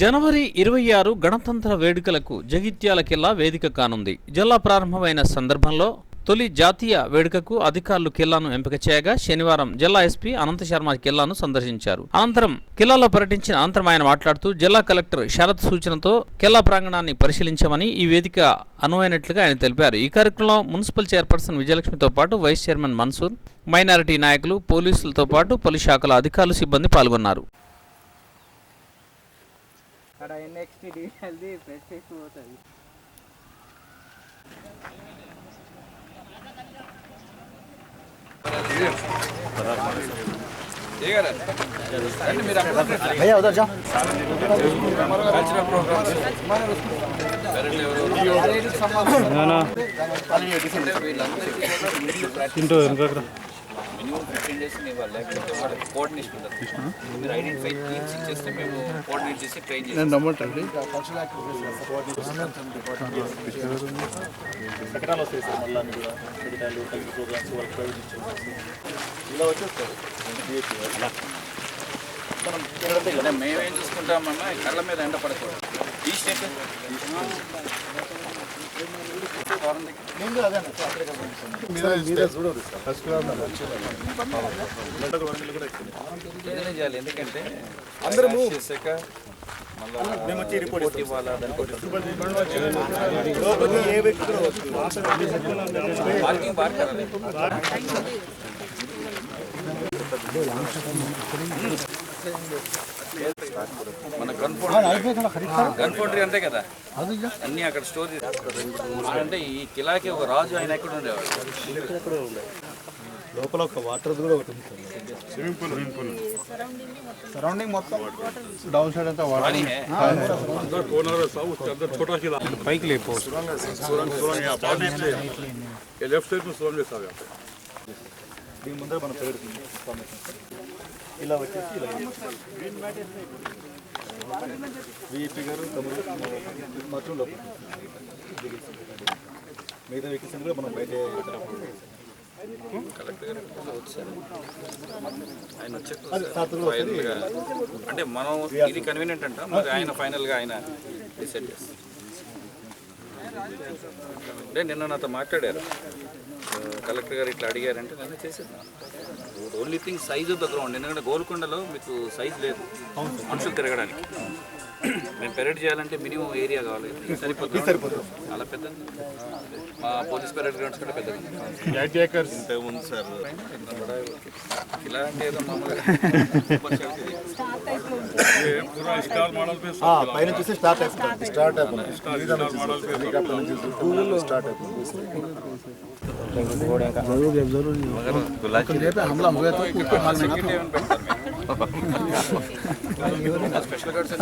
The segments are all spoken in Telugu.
జనవరి ఇరవై ఆరు గణతంత్ర వేడుకలకు జగిత్యాల కిల్లా వేదిక కానుంది. జిల్లా ప్రారంభమైన సందర్భంలో తొలి జాతీయ వేడుకకు అధికారులు కిల్లాను ఎంపిక చేయగా శనివారం జిల్లా ఎస్పీ అనంత శర్మ కిల్లాను సందర్శించారు. అనంతరం కిల్లాలో పర్యటించిన అనంతరం ఆయన మాట్లాడుతూ జిల్లా కలెక్టర్ శరత్ సూచనతో కిల్లా ప్రాంగణాన్ని పరిశీలించమని ఈ వేదిక అనువైనట్లుగా ఆయన తెలిపారు. ఈ కార్యక్రమంలో మున్సిపల్ చైర్పర్సన్ విజయలక్ష్మితో పాటు వైస్ చైర్మన్ మన్సూర్ మైనారిటీ నాయకులు పోలీసులతో పాటు పలు శాఖల అధికారులు సిబ్బంది పాల్గొన్నారు. అక్కడ నెక్స్ట్ డీటెయిల్ది ప్రెస్ పోతుంది भैया उधर जाओ మినిమం ఫిఫ్టీన్ డేస్ లేకపోతే వాళ్ళకి కోఆర్డినేషన్ ఉండదు మీరు ఐడెంటిఫై టీమ్స్ ఇచ్చేస్తే మేము కోఆర్డినేట్ చేసి ట్రైన్ చేసి ఎకరాలు వస్తాయి సార్ మళ్ళీ అన్ని కూడా ప్రోగ్రామ్స్ వాళ్ళకి ప్రైవేట్ ఇచ్చేసి ఇలా వచ్చేస్తారు. మనం మేమేం చూసుకుంటామన్నా కళ్ళ మీద ఎండ పడకూడదు. ఈ స్టేట్ చేయాలి ఎందుకంటే అందరము చేసాక మేము వచ్చి రిపోర్ట్ ఇవ్వాలా పార్కింగ్ మన గన్ గన్ ఫౌండరీ అంతే కదా. అన్ని అక్కడ స్టోర్ అంటే ఈ కిలాకి ఒక రాజు ఆయన ఎక్కడ ఉండేవాడు? లోపల ఒక వాటర్ కూడా ఒకటి swimming pool swimming pool surrounding మొత్తం డౌన్ సైడ్ అంతా వాటర్ పైకి లేపు. లెఫ్ట్ సైడ్ సురంగ్ ముందర మన పేరు ఇలా వచ్చేసి ఇలా విఐపి గారు తమ్ముడు మాత్రం లోపల. మిగతా వెహికల్స్ కూడా మనం బయట ఆయన ఫైనల్గా అంటే మనం ఇది కన్వీనియంట్ అంట. మరి ఆయన ఫైనల్గా ఆయన డిసైడ్ చేస్తారు. అంటే నిన్న నాతో మాట్లాడారు. కలెక్టర్ గారు ఇట్లా అడిగారంటే నేను చేసేద్దాం. Only thing size of the ground ఎందుకంటే గోల్కొండలో మీకు సైజ్ లేదు. మనుషులు తిరగడానికి. మేము పెరేడ్ చేయాలంటే మినిమం ఏరియా కావాలి ఇది సరిపోతుంది సరిపోతుంది అలా పెద్ద మా పోలీస్ పెరేడ్ గ్రౌండ్స్ కూడా పెద్దగా ఉంది సార్ ఇలా అంటే ఏదో మామూలుగా పైన చూస్తే స్టార్ట్ అయిపోతుంది స్టార్ట్ అయిపోతుంది స్టార్ట్ అయిపోతుంది हमला हो गया तो ऊपर हाल में సెక్యూరిటీ ఏమైనా పెడతారు మీరు? స్పెషల్ గార్డ్స్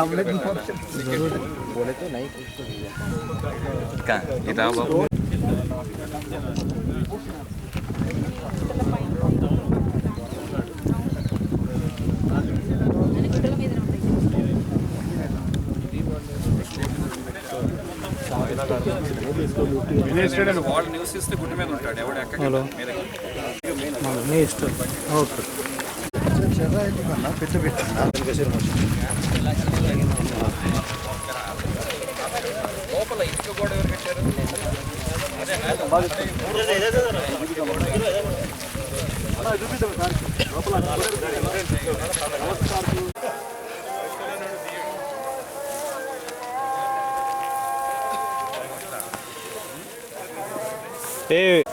వాళ్ళు నివసిస్తే గుడ్డి మీద ఉంటాడు ఎవడు ఎక్కడ మీద పెద్ద పెట్టండి లోపల ఇసుక గోడ ఎవరు పెట్టారు ఇది చెట్లకెళ్ళి ఫ్రేమ్ పెట్టి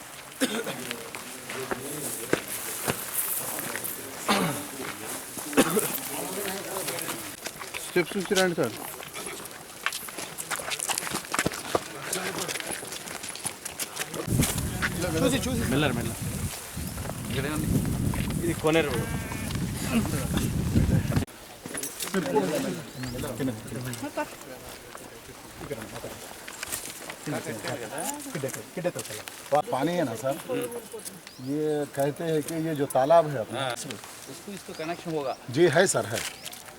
స్టెప్స్ నుంచి రండి సార్ ఇక్కడే ఉంది ఇది కొనేరు पानी है ना सर ये कहते हैं कि ये जो तालाब है अपना हाँ, उसको इसको कनेक्शन होगा जी है सर है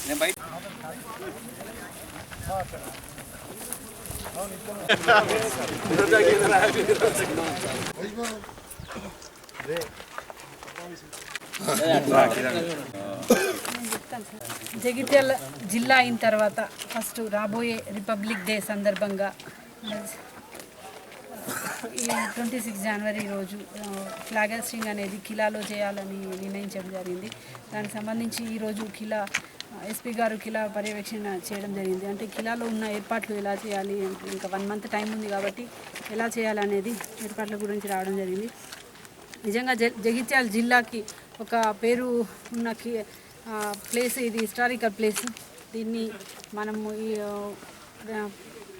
నేను బయట జగిత్యాల జిల్లా అయిన తర్వాత ఫస్ట్ రాబోయే రిపబ్లిక్ డే సందర్భంగా ఈ ట్వంటీ సిక్స్ జనవరి రోజు ఫ్లాగ్ హాస్టింగ్ అనేది కిలాలో చేయాలని నిర్ణయించడం జరిగింది. దానికి సంబంధించి ఈరోజు కిలా ఎస్పీ గారు కిలా పర్యవేక్షణ చేయడం జరిగింది. అంటే కిలాలో ఉన్న ఏర్పాట్లు ఎలా చేయాలి ఇంకా వన్ మంత్ టైం ఉంది కాబట్టి ఎలా చేయాలి అనేది ఏర్పాట్ల గురించి రావడం జరిగింది. నిజంగా జగిత్యాల జిల్లాకి ఒక పేరు ఉన్న కి ప్లేస్ ఇది హిస్టారికల్ ప్లేస్. దీన్ని మనము ఈ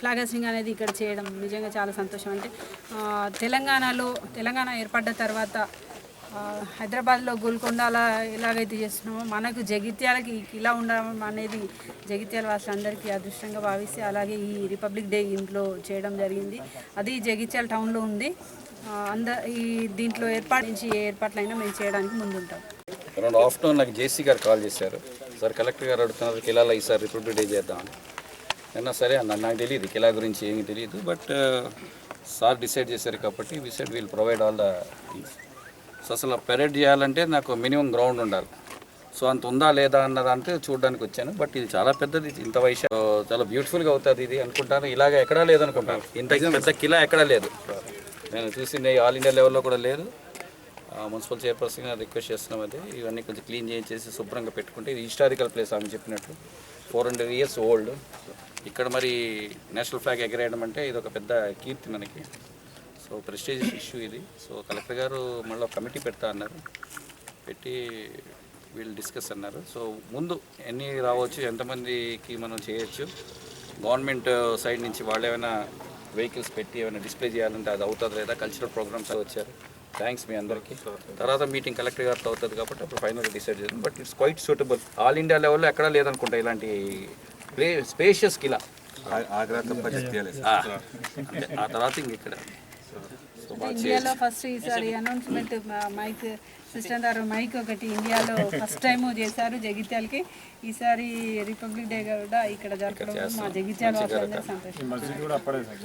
ఆ, అనేది ఇక్కడ చేయడం నిజంగా చాలా సంతోషం. అంటే తెలంగాణలో తెలంగాణ ఏర్పడ్డ తర్వాత హైదరాబాద్లో గోల్కొండల ఎలాగైతే చేస్తున్నామో మనకు జగిత్యాలకి ఇలా ఉండడం అనేది జగిత్యాల వాసులందరికీ అదృష్టంగా భావిస్తే అలాగే ఈ రిపబ్లిక్ డే ఇంట్లో చేయడం జరిగింది. అది జగిత్యాల టౌన్లో ఉంది. అంద ఈ దీంట్లో ఏర్పాటు నుంచి ఏ ఏర్పాట్లైనా మేము చేయడానికి ముందుంటాం. అరౌండ్ ఆఫ్టర్నూన్ నాకు జేసీ గారు కాల్ చేశారు. సార్ కలెక్టర్ గారు అడుగుతున్నారు కిలాలో ఈసారి రిపబ్లిక్ డే చేద్దామని? నిన్న సరే అన్న నాకు తెలియదు కిలా గురించి ఏమీ తెలియదు బట్ సార్ డిసైడ్ చేశారు కాబట్టి we said will provide all the things so అసలు పెరేడ్ చేయాలంటే నాకు మినిమం గ్రౌండ్ ఉండాలి. సో అంత ఉందా లేదా అన్నదంటే చూడడానికి వచ్చాను బట్ ఇది చాలా పెద్దది ఇంత వయసు చాలా బ్యూటిఫుల్గా అవుతుంది ఇది అనుకుంటాను ఇలాగ ఎక్కడా లేదనుకుంటాను. ఇంత పెద్ద కిలా ఎక్కడా లేదు. నేను చూసింది ఆల్ ఇండియా లెవెల్లో కూడా లేదు. మున్సిపల్ చైర్పర్సన్ గారు రిక్వెస్ట్ చేస్తున్నాం అది. ఇవన్నీ కొంచెం క్లీన్ చేయించేసి శుభ్రంగా పెట్టుకుంటే ఇది హిస్టారికల్ ప్లేస్ ఆమె చెప్పినట్టు. ఫోర్ హండ్రెడ్ ఇయర్స్ ఓల్డ్ ఇక్కడ మరి నేషనల్ ఫ్లాగ్ ఎగరేయడం అంటే ఇది ఒక పెద్ద కీర్తి మనకి. సో ప్రెస్టేజ్ ఇష్యూ ఇది. సో కలెక్టర్ గారు మళ్ళీ కమిటీ పెడతా అన్నారు. పెట్టి వీళ్ళు డిస్కస్ అన్నారు. సో ముందు ఎన్ని రావచ్చు ఎంతమందికి మనం చేయొచ్చు? గవర్నమెంట్ సైడ్ నుంచి వాళ్ళు ఏమైనా వెహికల్స్ పెట్టి ఏమైనా డిస్ప్లే చేయాలంటే అది అవుతుంది లేదా? కల్చరల్ ప్రోగ్రామ్స్ వచ్చారు. థ్యాంక్స్ మీ అందరికీ. తర్వాత మీటింగ్ కలెక్టర్ గారితో అవుతుంది కాబట్టి అప్పుడు ఫైనల్గా డిసైడ్ చేద్దాం. But it's quite suitable. All India లెవెల్లో ఎక్కడా లేదనుకుంటా ఇలాంటి ప్లే స్పేషియస్ కిలా. ఆగ్రా తప్ప చెప్తాలి ఆ, తర్వాత ఇంక ఇక్కడ. ఇండియాలో ఫస్ట్ ఈసారి అనౌన్స్మెంట్ మైక్ సిస్టమ్ ద్వారా మైక్ ఒకటి ఇండియాలో ఫస్ట్ టైం చేశారు జగిత్యాలకి. ఈసారి రిపబ్లిక్ డే కూడా ఇక్కడ జరపడం మా జగిత్యాల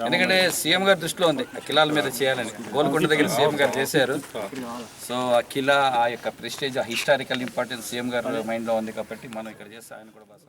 ఎందుకంటే సీఎం గారి దృష్టిలో ఉంది ఆ కిలాల మీద చేయాలని. గోల్కొండ దగ్గర సీఎం గారు చేశారు. సో ఆ కిలా ఆ యొక్క ప్రెస్టేజ్ ఆ హిస్టారికల్ ఇంపార్టెన్స్ సీఎం గారు మైండ్లో ఉంది కాబట్టి మనం ఇక్కడ చేస్తే ఆయన కూడా బాగా